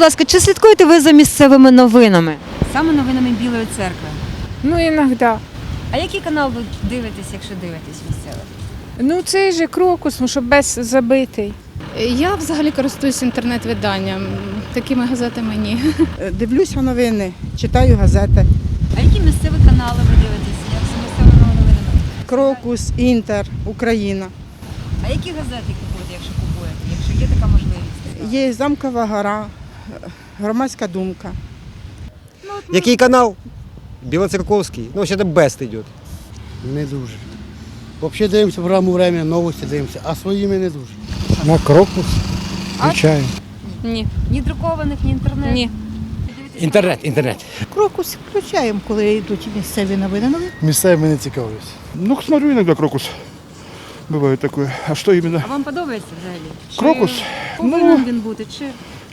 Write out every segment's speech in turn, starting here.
ласка, чи слідкуєте ви за місцевими новинами? Саме новинами Білої церкви. Ну, іноді. А який канал ви дивитесь, якщо дивитесь місцевих? Ну, цей же крокус, ну, щоб без забитий. Я взагалі користуюсь інтернет-виданням. Такими газетами ні. Е, Дивлюся новини, читаю газети. А які місцеві канали ви дивитесь? Як за місцевими новинами? Крокус, Інтер, Україна. А які газети купуєте, якщо купуєте, якщо є така можливість? Є замкова гора, громадська думка. Який канал? Білоцерковський. Ну, ще там Бест йде. Не дуже. Взагалі дивимося програму «Время», новості дивимося, а своїми не дуже. На крокус. Включаю. Ні. Ні друкованих, ні інтернету? Ні. Інтернет, інтернет. Крокус включаємо, коли йдуть місцеві новини. Ну, Місцевими не цікавлюсь. Ну, смотрю иногда крокус. Бывает такое. А что именно? А вам подобається взагалі? Чи Крокус? Повинен Ну, він бути? Чи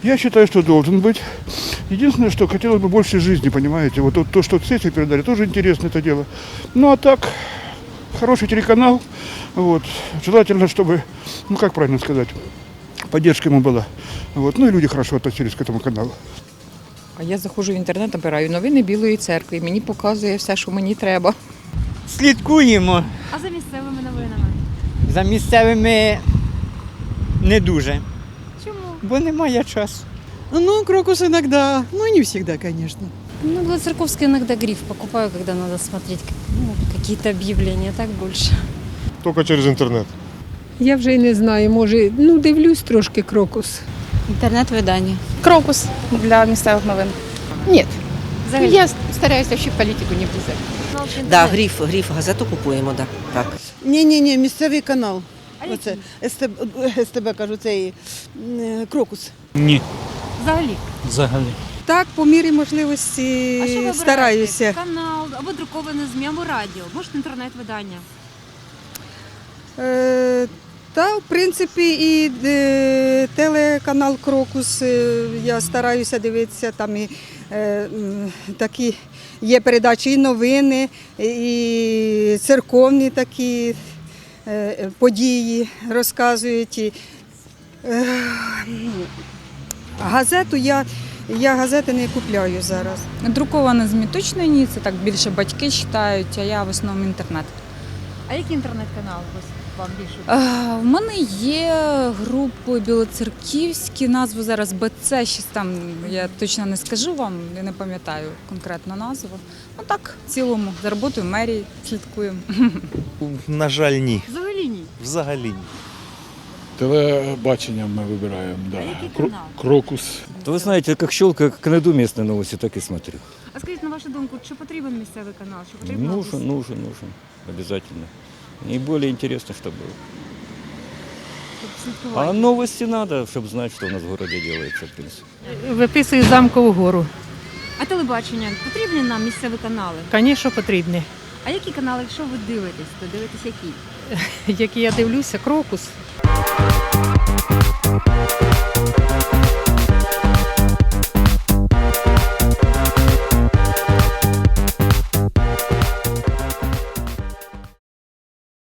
я считаю, что должен быть. Единственное, что хотелось бы больше жизни, понимаете. Вот то, то, что цветик передали, тоже интересно это дело. Ну, а так, хороший телеканал. Вот. Желательно, чтобы, ну, как правильно сказать, поддержка ему была. Вот. Ну, и люди хорошо относились к этому каналу. А я заходжу в інтернет, набираю новини Білої церкви. і Мені показує все, що мені треба. Слідкуємо а за місцевими новинами? за місцевими не дуже, Чому? бо немає часу. ну крокус иногда, ну не всегда, конечно. Ну, для церковской иногда гриф покупаю, когда надо смотреть ну, какие-то объявления, так больше. Тільки через інтернет. Я вже й не знаю, може, ну дивлюсь трошки крокус. Інтернет-видання. Крокус для місцевих новин. Взагалі? Я стараюсь вообще в политику не канал Да, гриф, гриф, газету купуємо, да. так. Ні, ні, ні, місцевий канал. Оце? СТБ, СТБ кажу, цей крокус. Ні. Взагалі. Взагалі. Так, по мірі можливості А що ви стараюся. Канал або друковане ЗМІ, або радіо, може інтернет-видання. Е, та, в принципі, і е, телеканал Крокус е, я стараюся дивитися, там і е, такі є передачі і новини, і церковні такі події розказують. І, е, газету я, я газети не купляю зараз. Друковане ЗМІ точно ні, це так більше батьки читають, а я в основному інтернет. А який інтернет-канал ось вам більше? В мене є групи білоцерківські, назву зараз БЦ, щось там, я точно не скажу вам, я не пам'ятаю конкретно назву. Ну так, в цілому, за роботою мерії слідкуємо. На жаль, ні. Взагалі ні. Взагалі ні. Телебачення ми вибираємо, да. Крокус. То вы знаете, как щелк, как найду местные новости, так и смотрю. А скажіть, на вашу думку, чи потрібен місцевий канал? Чи потрібно Нужен, нужен, нужен. Обязательно. И более интересно, чтобы было. А слідкувати? новости надо, чтобы знать, что у нас в городе делается, в принципе. Виписую замкову гору. А телебачення потрібні нам місцеві канали? Звісно, потрібні. А які канали, якщо ви дивитесь, то дивитесь які? Які я дивлюся, крокус.